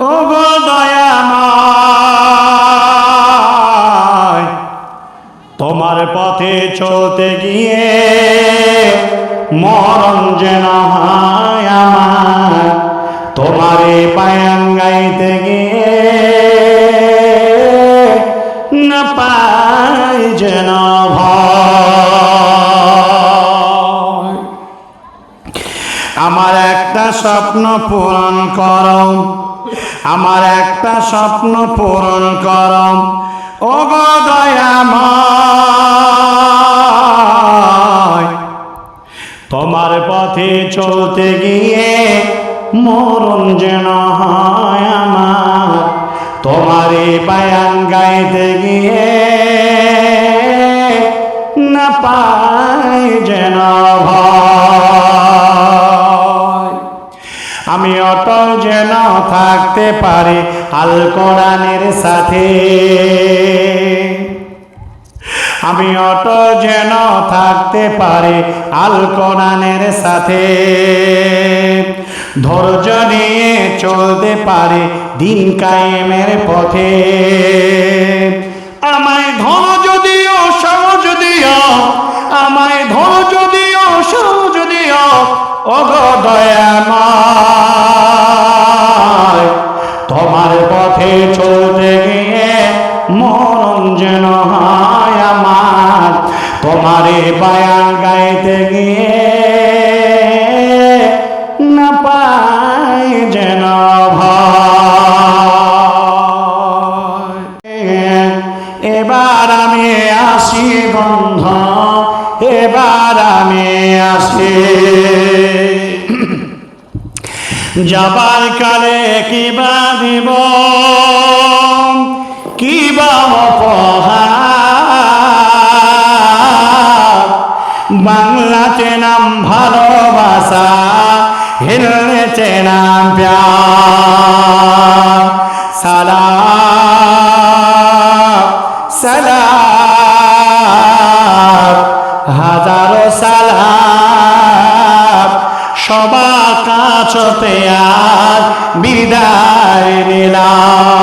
ও দয়াময়, তোমার পথে চলতে গিয়ে মরণ যেন হয় আমার। তোমারে পায়ান গাইতে গিয়ে না পাই যেন আমার একটা স্বপ্ন পূরণ করো। আমার একটা স্বপ্ন পূরণ করো। ও গো দয়াময়, তোমার পথে চলতে গিয়ে মরণ যেন হয় আমার। তোমারে বায়ান গাইতে গিয়ে না পাই যেন ভয়। আমি অটল যেন থাকতে পারি, আল কোরআনের সাথে। আমি অটল যেন থাকতে পারি, আল কোরআনের সাথে। ধৈর্য নিয়ে চলতে পারি, দিন কায়েমের পথে। পথে চলতে গিয়ে মরণ যেন হয় আমার। তোমারে বায়ান গাইতে গিয়ে না পাই যেন এবার আমি আসি বন্ধ এবার আমি আসি যাবার কালে কিবা দিব? কিবা উপহার বাংলাতে নাম ভালোবাসা হিরণেতে নাম প্যার। আজ বিদায় নিলাম।